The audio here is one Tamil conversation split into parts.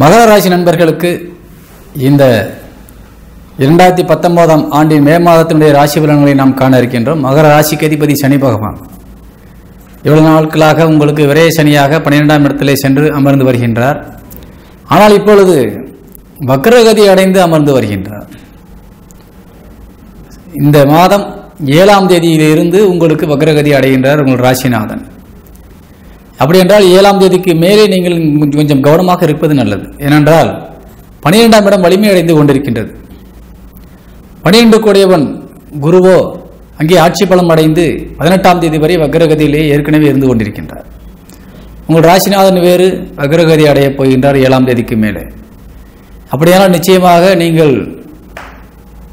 மகர ராசி நண்பர்களுக்கு இந்த இரண்டாயிரத்தி பத்தொன்பதாம் ஆண்டின் மே மாதத்தினுடைய ராசி பலன்களை நாம் காண இருக்கின்றோம். மகர ராசிக்கு அதிபதி சனி பகவான். இவ்வளவு நாட்களாக உங்களுக்கு விரைய சனியாக பன்னிரெண்டாம் இடத்திலே சென்று அமர்ந்து வருகின்றார். ஆனால் இப்பொழுது வக்ரகதி அடைந்து அமர்ந்து வருகின்றார். இந்த மாதம் ஏழாம் தேதியிலிருந்து உங்களுக்கு வக்ரகதி அடைகின்றார் உங்கள் ராசிநாதன். அப்படி என்றால் ஏழாம் தேதிக்கு மேலே நீங்கள் கொஞ்சம் கொஞ்சம் கவனமாக இருப்பது நல்லது. ஏனென்றால் பனிரெண்டாம் இடம் வலிமை அடைந்து கொண்டிருக்கின்றது. பனிரெண்டு கூடியவன் குருவோ அங்கே ஆட்சி பலம் அடைந்து பதினெட்டாம் தேதி வரை வக்ரகதியிலே ஏற்கனவே இருந்து கொண்டிருக்கின்றார். உங்கள் ராசிநாதன் வேறு வக்ரகதி அடையப் போகின்றார் ஏழாம் தேதிக்கு மேலே. அப்படியானால் நிச்சயமாக நீங்கள்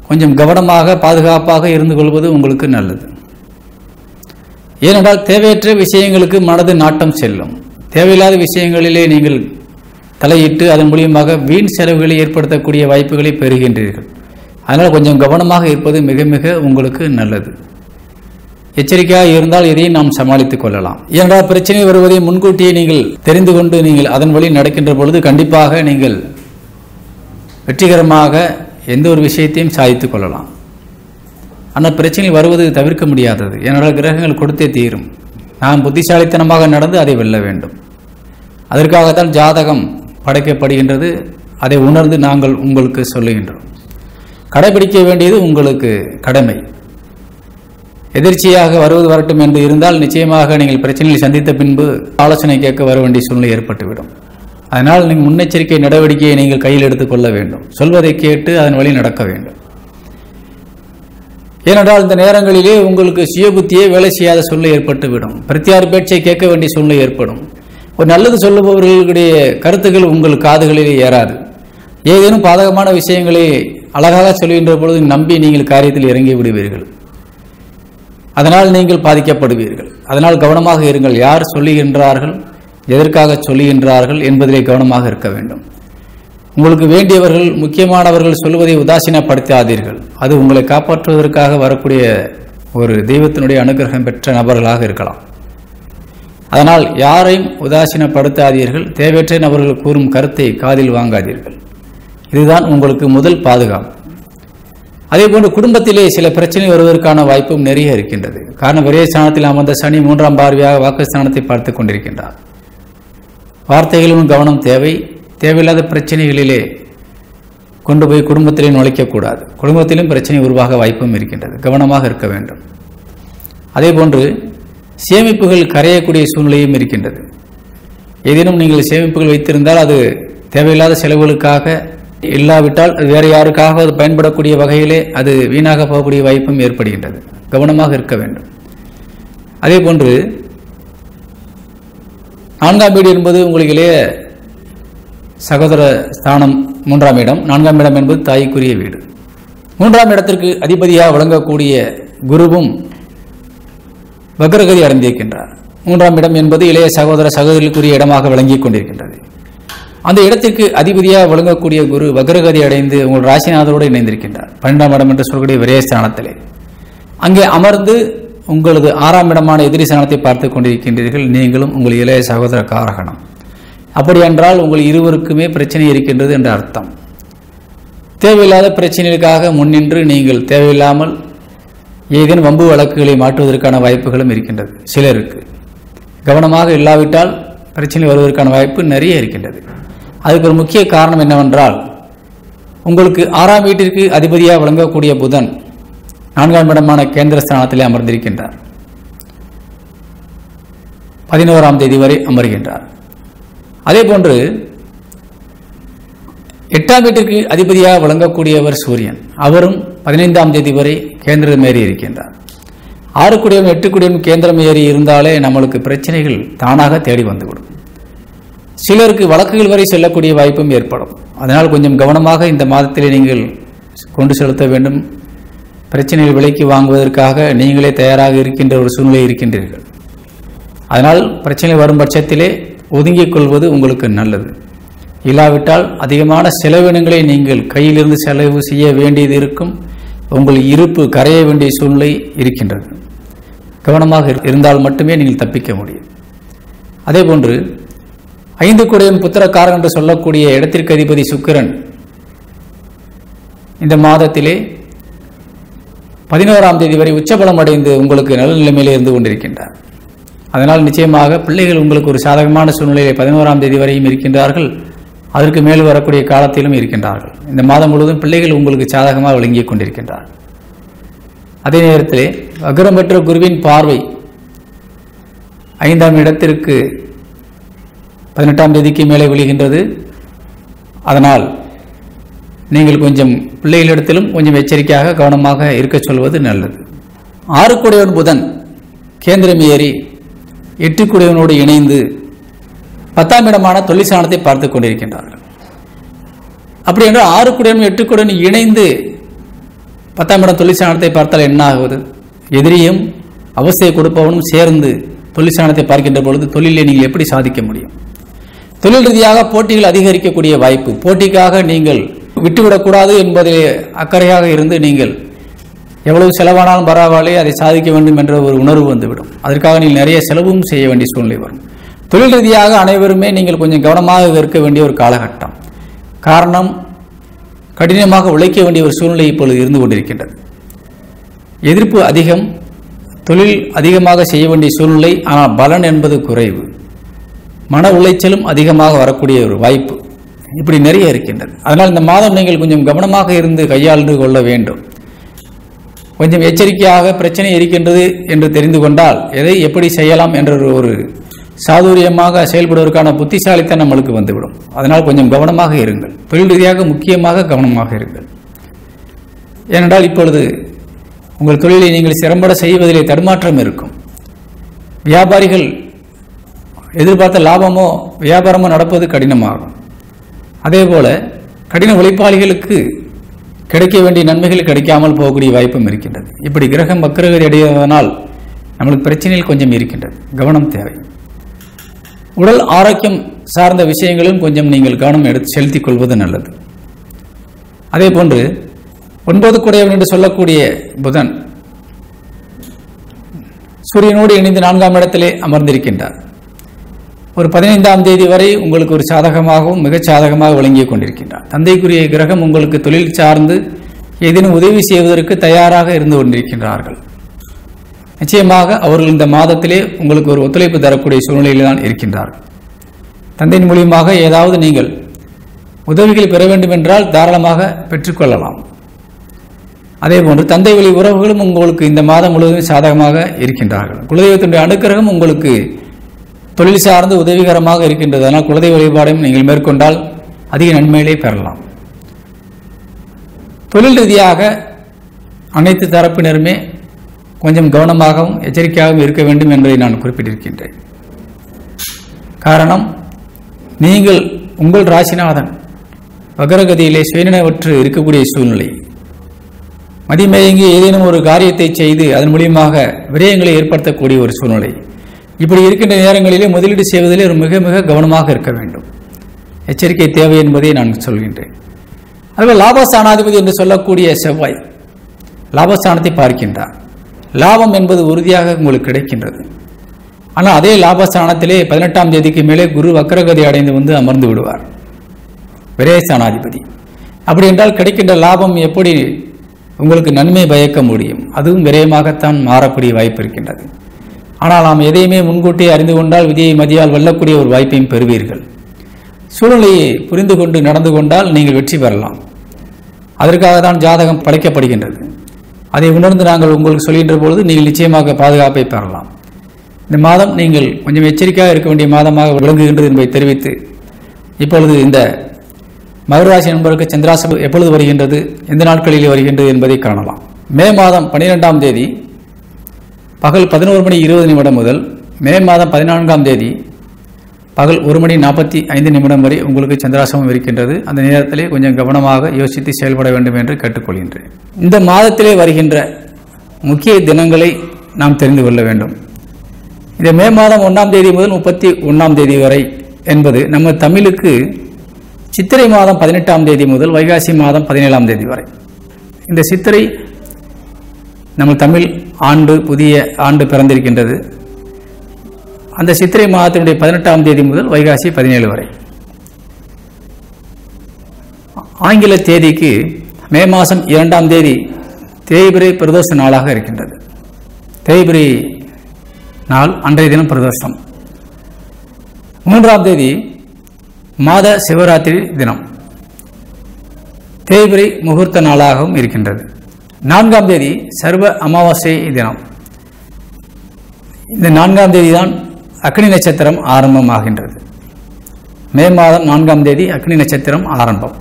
கொஞ்சம் கவனமாக பாதுகாப்பாக இருந்து கொள்வது உங்களுக்கு நல்லது. ஏனென்றால் தேவையற்ற விஷயங்களுக்கு மனது நாட்டம் செல்லும். தேவையில்லாத விஷயங்களிலே நீங்கள் தலையிட்டு அதன் மூலியமாக வீண் செலவுகளை ஏற்படுத்தக்கூடிய வாய்ப்புகளை பெறுகின்றீர்கள். அதனால் கொஞ்சம் கவனமாக இருப்பது மிக மிக உங்களுக்கு நல்லது. எச்சரிக்கையாக இருந்தால் இதையும் நாம் சமாளித்துக் கொள்ளலாம். ஏனென்றால் பிரச்சனை வருவதை முன்கூட்டியே நீங்கள் தெரிந்து கொண்டு நீங்கள் அதன் வழி நடக்கின்ற பொழுது கண்டிப்பாக நீங்கள் வெற்றிகரமாக எந்த ஒரு விஷயத்தையும் சாதித்துக் கொள்ளலாம். அந்த பிரச்சனை வருவது தவிர்க்க முடியாதது. என்னோட கிரகங்கள் கொடுத்தே தீரும். நாம் புத்திசாலித்தனமாக நடந்து அதை வெல்ல வேண்டும். அதற்காகத்தான் ஜாதகம் படைக்கப்படுகின்றது. அதை உணர்ந்து நாங்கள் உங்களுக்கு சொல்லுகின்றோம். கடைபிடிக்க வேண்டியது உங்களுக்கு கடமை. எதிர்ச்சியாக வருவது வரட்டும் என்று இருந்தால் நிச்சயமாக நீங்கள் பிரச்சனையை சந்தித்த பின்பு ஆலோசனை கேட்க வர வேண்டிய சூழ்நிலை ஏற்பட்டுவிடும். அதனால் நீங்கள் முன்னெச்சரிக்கை நடவடிக்கையை நீங்கள் கையில் எடுத்துக்கொள்ள வேண்டும். சொல்வதை கேட்டு அதன் வழி நடக்க வேண்டும். ஏனென்றால் இந்த நேரங்களிலே உங்களுக்கு சுயபுத்தியே வேலை செய்யாத சூழ்நிலை ஏற்பட்டுவிடும். பிரத்தியார் பேச்சை கேட்க வேண்டிய சூழ்நிலை ஏற்படும். ஒரு நல்லது சொல்லுபவர்களுடைய கருத்துக்கள் உங்கள் காதுகளிலே ஏறாது. ஏதேனும் பாதகமான விஷயங்களை அழகாக சொல்கின்ற பொழுது நம்பி நீங்கள் காரியத்தில் இறங்கி விடுவீர்கள். அதனால் நீங்கள் பாதிக்கப்படுவீர்கள். அதனால் கவனமாக இருங்கள். யார் சொல்லுகின்றார்கள் எதற்காக சொல்லுகின்றார்கள் என்பதிலே கவனமாக இருக்க வேண்டும். உங்களுக்கு வேண்டியவர்கள் முக்கியமானவர்கள் சொல்வதை உதாசீனப்படுத்தாதீர்கள். அது உங்களை காப்பாற்றுவதற்காக வரக்கூடிய ஒரு தெய்வத்தினுடைய அனுகிரகம் பெற்ற நபர்களாக இருக்கலாம். அதனால் யாரையும் உதாசீனப்படுத்தாதீர்கள். தேவையற்ற நபர்கள் கூறும் கருத்தை காதில் வாங்காதீர்கள். இதுதான் உங்களுக்கு முதல் பாதுகாப்பு. அதேபோன்று குடும்பத்திலே சில பிரச்சனை வருவதற்கான வாய்ப்பும் நிறைய இருக்கின்றது. காரணம் விரைய ஸ்தானத்தில் அமர்ந்த சனி மூன்றாம் பார்வையாக வாக்குஸ்தானத்தை பார்த்து கொண்டிருக்கின்றார். வார்த்தைகளிலும் கவனம் தேவை. தேவையில்லாத பிரச்சனைகளிலே கொண்டு போய் குடும்பத்திலே நுழைக்கக்கூடாது. குடும்பத்திலும் பிரச்சனை உருவாக வாய்ப்பும் இருக்கின்றது. கவனமாக இருக்க வேண்டும். அதே போன்று சேமிப்புகள் கரையக்கூடிய சூழ்நிலையும் இருக்கின்றது. ஏதேனும் நீங்கள் சேமிப்புகள் வைத்திருந்தால் அது தேவையில்லாத செலவுகளுக்காக இல்லாவிட்டால் வேறு யாருக்காக அது பயன்படக்கூடிய வகையிலே அது வீணாக போகக்கூடிய வாய்ப்பும் ஏற்படுகின்றது. கவனமாக இருக்க வேண்டும். அதே போன்று நான்காம் வீடு என்பது உங்களுக்கு சகோதர ஸ்தானம் மூன்றாம் இடம். நான்காம் இடம் என்பது தாய்க்குரிய வீடு. மூன்றாம் இடத்திற்கு அதிபதியாக விளங்கக்கூடிய குருவும் வக்ரகதி அடைந்திருக்கின்றார் மூன்றாம் இடம் என்பது இளைய சகோதர சகோதரிக்குரிய இடமாக விளங்கிக் கொண்டிருக்கின்றது. அந்த இடத்திற்கு அதிபதியாக விளங்கக்கூடிய குரு வக்ரகதி அடைந்து உங்கள் ராசிநாதரோடு இணைந்திருக்கின்றார். பன்னெண்டாம் இடம் என்று சொல்லக்கூடிய விரயஸ்தானத்திலே. அங்கே அமர்ந்து உங்களது ஆறாம் இடமான எதிரி ஸ்தானத்தை பார்த்து கொண்டிருக்கின்றீர்கள். நீங்களும் உங்கள் இளைய சகோதர காரகணம் அப்படி என்றால் உங்கள் இருவருக்குமே பிரச்சனை இருக்கின்றது என்ற அர்த்தம். தேவையில்லாத பிரச்சனைகளுக்காக முன்னின்று நீங்கள் தேவையில்லாமல் ஏதேனும் வம்பு வழக்குகளை மாற்றுவதற்கான வாய்ப்புகளும் இருக்கின்றது சிலருக்கு. கவனமாக இல்லாவிட்டால் பிரச்சனை வருவதற்கான வாய்ப்பு நிறைய இருக்கின்றது. அதுக்கு ஒரு முக்கிய காரணம் என்னவென்றால் உங்களுக்கு ஆறாம் வீட்டிற்கு அதிபதியாக விளங்கக்கூடிய புதன் நான்காம் இடமான கேந்திர ஸ்தானத்திலே அமர்ந்திருக்கின்றார். பதினோராம் தேதி வரை அமர்கின்றார். அதே போன்று எட்டாம் வீட்டிற்கு அதிபதியாக விளங்கக்கூடியவர் சூரியன். அவரும் பதினைந்தாம் தேதி வரை கேந்திரம் ஏறி இருக்கின்றார். ஆறு குடியும் எட்டு குடியும் கேந்திரம் ஏறி இருந்தாலே நம்மளுக்கு பிரச்சனைகள் தானாக தேடி வந்துவிடும். சிலருக்கு வழக்குகள் வரை செல்லக்கூடிய வாய்ப்பும் ஏற்படும். அதனால் கொஞ்சம் கவனமாக இந்த மாதத்திலே நீங்கள் கொண்டு செலுத்த வேண்டும். பிரச்சனைகள் விலைக்கு வாங்குவதற்காக நீங்களே தயாராக இருக்கின்ற ஒரு சூழ்நிலை இருக்கின்றீர்கள். அதனால் பிரச்சனை வரும் பட்சத்திலே ஒதுங்கிக் கொள்வது உங்களுக்கு நல்லது. இல்லாவிட்டால் அதிகமான செலவினங்களை நீங்கள் கையிலிருந்து செலவு செய்ய வேண்டியது இருக்கும். உங்கள் இருப்பு கரைய வேண்டிய சூழ்நிலை இருக்கின்றது. கவனமாக இருந்தால் மட்டுமே நீங்கள் தப்பிக்க முடியும். அதேபோன்று ஐந்து குடையின் புத்திரக்காரன் என்று சொல்லக்கூடிய இடத்திற்கு அதிபதி சுக்கிரன் இந்த மாதத்திலே பதினோராம் தேதி வரை உச்சபலம் அடைந்து உங்களுக்கு நல்ல நிலைமையிலே இருந்து கொண்டிருக்கின்றார். அதனால் நிச்சயமாக பிள்ளைகள் உங்களுக்கு ஒரு சாதகமான சூழ்நிலையை பதினோராம் தேதி வரையும் இருக்கின்றார்கள். அதற்கு மேல் வரக்கூடிய காலத்திலும் இருக்கின்றார்கள். இந்த மாதம் முழுவதும் பிள்ளைகள் உங்களுக்கு சாதகமாக விளங்கிக் கொண்டிருக்கின்றார். அதே நேரத்தில் வக்ரம் பெற்ற குருவின் பார்வை ஐந்தாம் இடத்திற்கு பதினெட்டாம் தேதிக்கு மேலே விழுகின்றது. அதனால் நீங்கள் கொஞ்சம் பிள்ளைகளிடத்திலும் கொஞ்சம் எச்சரிக்கையாக கவனமாக இருக்கச் சொல்வது நல்லது. ஆறுக்குடையவன் புதன் கேந்திரம் ஏறி எட்டுக்குடையவனோடு இணைந்து பத்தாம் இடமான தொழிற்சாணத்தை பார்த்து கொண்டிருக்கின்றார்கள். அப்படி என்றால் ஆறுக்குடையவன் எட்டுக்குடன் இணைந்து பத்தாம் இடம் தொழிற்சாணத்தை பார்த்தால் என்ன ஆகுது? எதிரியும் அவசிய கொடுப்பவனும் சேர்ந்து தொழிற்சாணத்தை பார்க்கின்ற பொழுது தொழிலை நீங்கள் எப்படி சாதிக்க முடியும்? தொழில் ரீதியாக போட்டிகள் அதிகரிக்கக்கூடிய வாய்ப்பு. போட்டிக்காக நீங்கள் விட்டுவிடக்கூடாது என்பதில் அக்கறையாக இருந்து நீங்கள் எவ்வளவு செலவானாலும் பரவாயில்லை அதை சாதிக்க வேண்டும் என்ற ஒரு உணர்வு வந்துவிடும். அதற்காக நீங்கள் நிறைய செலவும் செய்ய வேண்டிய சூழ்நிலை வரும். தொழில் ரீதியாக அனைவருமே நீங்கள் கொஞ்சம் கவனமாக இருக்க வேண்டிய ஒரு காலகட்டம். காரணம் கடினமாக உழைக்க வேண்டிய ஒரு சூழ்நிலை இப்பொழுது இருந்து கொண்டிருக்கின்றது. எதிர்ப்பு அதிகம் தொழில் அதிகமாக செய்ய வேண்டிய சூழ்நிலை ஆனால் பலன் என்பது குறைவு. மன உளைச்சலும் அதிகமாக வரக்கூடிய ஒரு வாய்ப்பு இப்படி நிறைய இருக்கின்றது. அதனால் இந்த மாதம் நீங்கள் கொஞ்சம் கவனமாக இருந்து கையாண்டு கொள்ள வேண்டும். கொஞ்சம் எச்சரிக்கையாக பிரச்சனை இருக்கின்றது என்று தெரிந்து கொண்டால் எதை எப்படி செய்யலாம் என்ற ஒரு- சாதுரியமாக செயல்படுவதற்கான புத்திசாலித்தான் நம்மளுக்கு வந்துவிடும். அதனால் கொஞ்சம் கவனமாக இருங்கள். தொழில் ரீதியாக முக்கியமாக கவனமாக இருங்கள். ஏனென்றால் இப்பொழுது உங்கள் தொழிலை நீங்கள் சிறம்பட செய்வதிலே தடுமாற்றம் இருக்கும். வியாபாரிகள் எதிர்பார்த்த லாபமோ வியாபாரமோ நடப்பது கடினமாகும். அதேபோல கடின உழைப்பாளிகளுக்கு கிடைக்க வேண்டிய நன்மைகள் கிடைக்காமல் போகக்கூடிய வாய்ப்பும் இருக்கின்றது. இப்படி கிரகம் வக்கரகதி அடைவதனால் நம்மளுக்கு பிரச்சனைகள் கொஞ்சம் இருக்கின்றது. கவனம் தேவை. உடல் ஆரோக்கியம் சார்ந்த விஷயங்களும் கொஞ்சம் நீங்கள் கவனம் எடுத்து செலுத்திக் கொள்வது நல்லது. அதே போன்று ஒன்பது குடையவன் என்று சொல்லக்கூடிய புதன் சூரியனோடு இணைந்து நான்காம் இடத்திலே அமர்ந்திருக்கின்றார். ஒரு பதினைந்தாம் தேதி வரை உங்களுக்கு ஒரு சாதகமாகவும் மிகச் சாதகமாக விளங்கி கொண்டிருக்கின்றார். தந்தைக்குரிய கிரகம் உங்களுக்கு தொழில் சார்ந்து ஏதேனும் உதவி செய்வதற்கு தயாராக இருந்து கொண்டிருக்கின்றார்கள். நிச்சயமாக அவர்கள் இந்த மாதத்திலே உங்களுக்கு ஒரு ஒத்துழைப்பு தரக்கூடிய சூழ்நிலையில் தான் இருக்கின்றார்கள் தந்தையின் மூலியமாக ஏதாவது நீங்கள் உதவிகள் பெற வேண்டும் என்றால் தாராளமாக பெற்றுக்கொள்ளலாம். அதேபோன்று தந்தை வழி உறவுகளும் உங்களுக்கு இந்த மாதம் முழுவதும் சாதகமாக இருக்கின்றார்கள். குலதெய்வத்தினுடைய அனுக்கிரகம் உங்களுக்கு தொழில் சார்ந்து உதவிகரமாக இருக்கின்றது. அதனால் குலதெய்வ வழிபாடையும் நீங்கள் மேற்கொண்டால் அதிக நன்மைகளை பெறலாம். தொழில் ரீதியாக அனைத்து தரப்பினருமே கொஞ்சம் கவனமாகவும் எச்சரிக்கையாகவும் இருக்க வேண்டும் என்பதை நான் குறிப்பிட்டிருக்கின்றேன். காரணம் நீங்கள் உங்கள் ராசிநாதன் வகரகதியிலே சுயநினைவற்று இருக்கக்கூடிய சூழ்நிலை. மதிமயங்கி ஏதேனும் ஒரு காரியத்தை செய்து அதன் மூலியமாக விரயங்களை ஏற்படுத்தக்கூடிய ஒரு சூழ்நிலை. இப்படி இருக்கின்ற நேரங்களிலே முதலீடு செய்வதிலே ஒரு மிக மிக கவனமாக இருக்க வேண்டும். எச்சரிக்கை தேவை என்பதை நான் சொல்கின்றேன். அதுபோல் லாபஸ்தானாதிபதி என்று சொல்லக்கூடிய செவ்வாய் லாபஸ்தானத்தை பார்க்கின்றார். லாபம் என்பது உறுதியாக உங்களுக்கு கிடைக்கின்றது. ஆனால் அதே லாபஸ்தானத்திலே பதினெட்டாம் தேதிக்கு மேலே குரு வக்கரகதி அடைந்து வந்து அமர்ந்து விடுவார். விரயஸ்தானாதிபதி. அப்படி என்றால் கிடைக்கின்ற லாபம் எப்படி உங்களுக்கு நன்மை பயக்க முடியும்? அதுவும் விரயமாகத்தான் மாறக்கூடிய வாய்ப்பு இருக்கின்றது. ஆனால் நாம் எதையுமே முன்கூட்டியே அறிந்து கொண்டால் விதியை மதியால் வெல்லக்கூடிய ஒரு வாய்ப்பையும் பெறுவீர்கள். சூழ்நிலையை புரிந்து கொண்டு நடந்து கொண்டால் நீங்கள் வெற்றி பெறலாம். அதற்காக தான் ஜாதகம் படைக்கப்படுகின்றது. அதை உணர்ந்து நாங்கள் உங்களுக்கு சொல்கின்ற பொழுது நீங்கள் நிச்சயமாக பாதுகாப்பை பெறலாம். இந்த மாதம் நீங்கள் கொஞ்சம் எச்சரிக்கையாக இருக்க வேண்டிய மாதமாக விளங்குகின்றது என்பதை தெரிவித்து இப்பொழுது இந்த மகராசி நண்பருக்கு சந்திராசம் எப்பொழுது வருகின்றது எந்த நாட்களில் வருகின்றது என்பதை காணலாம். மே மாதம் பன்னிரெண்டாம் தேதி பகல் பதினோரு மணி இருபது நிமிடம் முதல் மே மாதம் பதினான்காம் தேதி பகல் ஒரு மணி நாற்பத்தி ஐந்து நிமிடம் வரை உங்களுக்கு சந்திராசமம் இருக்கின்றது. அந்த நேரத்திலே கொஞ்சம் கவனமாக யோசித்து செயல்பட வேண்டும் என்று கேட்டுக்கொள்கின்றேன். இந்த மாதத்திலே வருகின்ற முக்கிய தினங்களை நாம் தெரிந்து கொள்ள வேண்டும். இந்த மே மாதம் ஒன்றாம் தேதி முதல் முப்பத்தி ஒன்றாம் தேதி வரை என்பது நம்ம தமிழுக்கு சித்திரை மாதம் பதினெட்டாம் தேதி முதல் வைகாசி மாதம் பதினேழாம் தேதி வரை. இந்த சித்திரை நம்ம தமிழ் ஆண்டு புதிய ஆண்டு பிறந்திருக்கின்றது. அந்த சித்திரை மாதத்தினுடைய பதினெட்டாம் தேதி முதல் வைகாசி பதினேழு வரை. ஆங்கில தேதிக்கு மே மாதம் இரண்டாம் தேதி தேய்பிரை பிரதோஷ நாளாக இருக்கின்றது. தேய்பிரை நாள் அன்றைய தினம் பிரதோஷம். மூன்றாம் தேதி மாத சிவராத்திரி தினம். தேய்பிரை முகூர்த்த நாளாகவும் இருக்கின்றது. நான்காம் தேதி சர்வ அமாவாசை தினம். இந்த நான்காம் தேதி தான் அக்னி நட்சத்திரம் ஆரம்பமாகின்றது. மே மாதம் நான்காம் தேதி அக்னி நட்சத்திரம் ஆரம்பம்.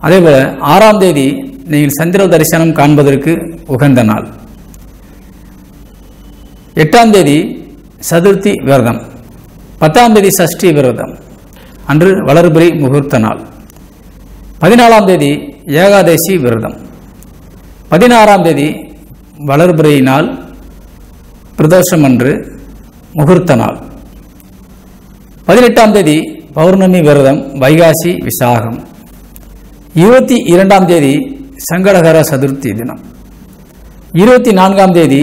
அதேபோல் ஆறாம் தேதி நீங்கள் சந்திர தரிசனம் காண்பதற்கு உகந்த நாள். எட்டாம் தேதி சதுர்த்தி விரதம். பத்தாம் தேதி சஷ்டி விரதம். அன்று வளர்பிறை முகூர்த்த நாள். பதினாலாம் தேதி ஏகாதசி விரதம். பதினாறாம் தேதி வளர்பிறை நாள் பிரதோஷம் அன்று முகூர்த்த நாள். பதினெட்டாம் தேதி பௌர்ணமி விரதம் வைகாசி விசாகம். இருபத்தி இரண்டாம் தேதி சங்கடகர சதுர்த்தி தினம். இருபத்தி நான்காம் தேதி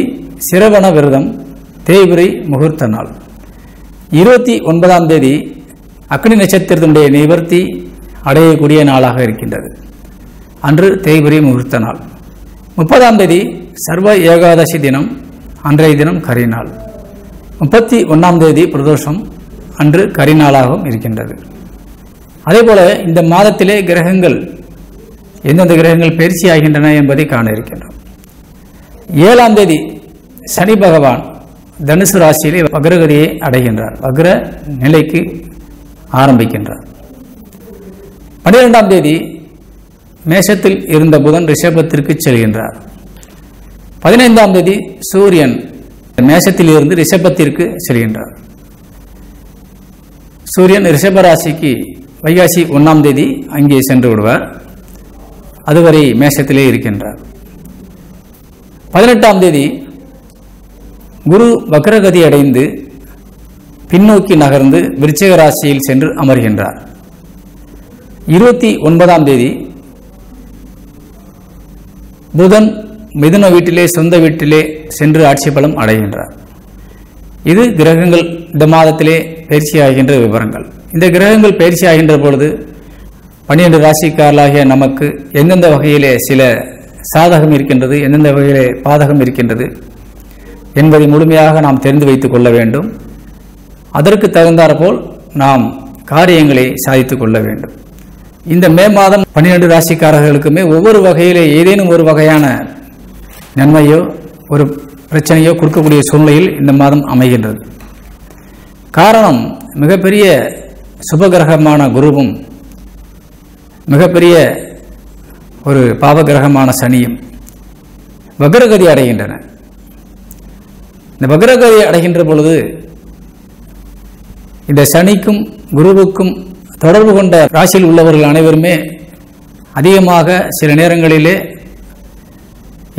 சிரவண விரதம் தேய்பிரை முகூர்த்த நாள். இருபத்தி ஒன்பதாம் தேதி அக்னி நட்சத்திரத்தினுடைய நிவர்த்தி அடையக்கூடிய நாளாக இருக்கின்றது. அன்று தேய்பிரை முகூர்த்த நாள். முப்பதாம் தேதி சர்வ ஏகாதசி தினம் அன்றைய தினம் கரிநாள். முப்பத்தி ஒன்றாம் தேதி பிரதோஷம் அன்று கரிநாளாகவும் இருக்கின்றது. அதேபோல இந்த மாதத்திலே கிரகங்கள் எந்தெந்த கிரகங்கள் பயிற்சி ஆகின்றன என்பதை காண இருக்கின்றோம். ஏழாம் தேதி சனி பகவான் தனுசு ராசியிலே வக்ரகதியை அடைகின்றார். வக்ர நிலைக்கு ஆரம்பிக்கின்றார். பன்னிரெண்டாம் தேதி மேஷத்தில் இருந்த புதன் ரிஷபத்திற்கு செல்கின்றார். பதினைந்தாம் தேதி சூரியன் மேஷத்தில் இருந்து ரிஷபத்திற்கு செல்கின்றார். சூரியன் ரிஷபராசிக்கு வைகாசி ஒன்றாம் தேதி அங்கே சென்று விடுவார். அதுவரை மேஷத்திலே இருக்கின்றார். பதினெட்டாம் தேதி குரு வக்ரகதி அடைந்து பின்னோக்கி நகர்ந்து விருச்சிக ராசியில் சென்று அமர்கின்றார். இருபத்தி ஒன்பதாம் தேதி புதன் மிதுன வீட்டிலே சொந்த வீட்டிலே சென்று ஆட்சி பலம் அடைகின்றார். இது கிரகங்கள் இந்த மாதத்திலே பயிற்சியாகின்ற விவரங்கள். இந்த கிரகங்கள் பயிற்சியாகின்ற பொழுது பன்னிரண்டு ராசிக்காரர்களாகிய நமக்கு எந்தெந்த வகையிலே சில சாதகம் இருக்கின்றது எந்தெந்த வகையிலே பாதகம் இருக்கின்றது என்பதை முழுமையாக நாம் தெரிந்து வைத்துக் கொள்ள வேண்டும். அதற்கு தகுந்தாற்போல் நாம் காரியங்களை சாதித்துக் கொள்ள வேண்டும். இந்த மே மாதம் பன்னிரெண்டு ராசிக்காரர்களுக்குமே ஒவ்வொரு வகையில ஏதேனும் ஒரு வகையான நன்மையோ ஒரு பிரச்சனையோ கொடுக்கக்கூடிய சூழ்நிலையில் இந்த மாதம் அமைகின்றது. காரணம் மிகப்பெரிய சுபகிரகமான குருவும் மிகப்பெரிய ஒரு பாவகிரகமான சனியும் வக்ரகதி அடைகின்றன. இந்த வக்ரகதி அடைகின்ற பொழுது இந்த சனிக்கும் குருவுக்கும் தொடர்பு கொண்ட ராசியில் உள்ளவர்கள் அனைவருமே அதிகமாக சில நேரங்களிலே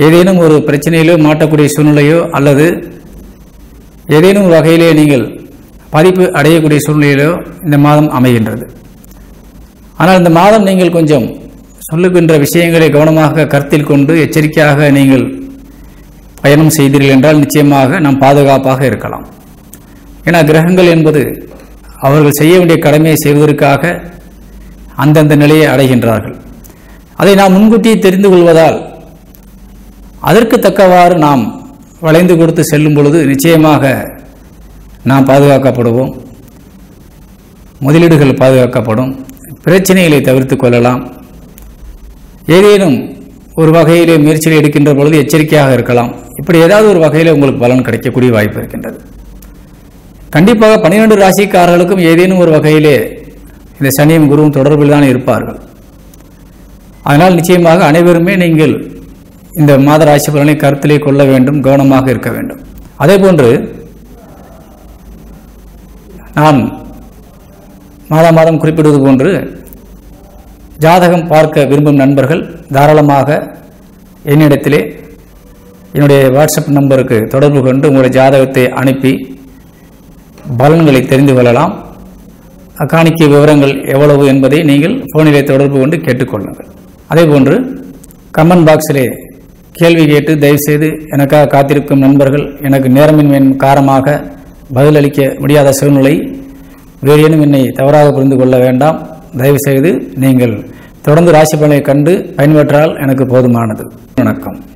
ஏதேனும் ஒரு பிரச்சனையிலோ மாட்டக்கூடிய சூழ்நிலையோ அல்லது ஏதேனும் வகையிலே நீங்கள் பாதிப்பு அடையக்கூடிய சூழ்நிலையிலோ இந்த மாதம் அமைகின்றது. ஆனால் இந்த மாதம் நீங்கள் கொஞ்சம் சொல்லுகின்ற விஷயங்களை கவனமாக கருத்தில் கொண்டு எச்சரிக்கையாக நீங்கள் பயணம் செய்தீர்கள் என்றால் நிச்சயமாக நாம் பாதுகாப்பாக இருக்கலாம். ஏன்னா கிரகங்கள் என்பது அவர்கள் செய்ய வேண்டிய கடமையை செய்வதற்காக அந்தந்த நிலையை அடைகின்றார்கள். அதை நாம் முன்கூட்டியே தெரிந்து கொள்வதால் அதற்கு தக்கவாறு நாம் வளைந்து கொடுத்து செல்லும் பொழுது நிச்சயமாக நாம் பாதுகாக்கப்படுவோம். முதலீடுகள் பாதுகாக்கப்படும். பிரச்சனைகளை தவிர்த்து கொள்ளலாம். ஏதேனும் ஒரு வகையிலே முயற்சியில் எடுக்கின்ற பொழுது எச்சரிக்கையாக இருக்கலாம். இப்படி ஏதாவது ஒரு வகையில் உங்களுக்கு பலன் கிடைக்கக்கூடிய வாய்ப்பு இருக்கின்றது. கண்டிப்பாக பன்னிரெண்டு ராசிக்காரர்களுக்கும் ஏதேனும் ஒரு வகையிலே இந்த சனியும் குருவும் தொடர்பில் தான் இருப்பார்கள். அதனால் நிச்சயமாக அனைவருமே நீங்கள் இந்த மாத ராசி பலனை கருத்திலே கொள்ள வேண்டும் கவனமாக இருக்க வேண்டும். அதே போன்று நான் மாதம் மாதம் குறிப்பிடுவது போன்று ஜாதகம் பார்க்க விரும்பும் நண்பர்கள் தாராளமாக என்னிடத்திலே என்னுடைய வாட்ஸ்அப் நம்பருக்கு தொடர்பு கொண்டு உங்களுடைய ஜாதகத்தை அனுப்பி பலன்களை தெரிந்து கொள்ளலாம். காணிக்கை விவரங்கள் எவ்வளவு என்பதை நீங்கள் ஃபோனிலே தொடர்பு கொண்டு கேட்டுக்கொள்ளுங்கள். அதேபோன்று கமெண்ட் பாக்ஸிலே கேள்வி கேட்டு தயவுசெய்து எனக்காக காத்திருக்கும் நண்பர்கள் எனக்கு நேரமின்மையின் காரணமாக பதிலளிக்க முடியாத சூழ்நிலை. வேறேனும் என்னை தவறாக புரிந்து கொள்ள வேண்டாம். தயவுசெய்து நீங்கள் தொடர்ந்து ராசி பலனை கண்டு பயன்பெற்றால் எனக்கு போதுமானது. வணக்கம்.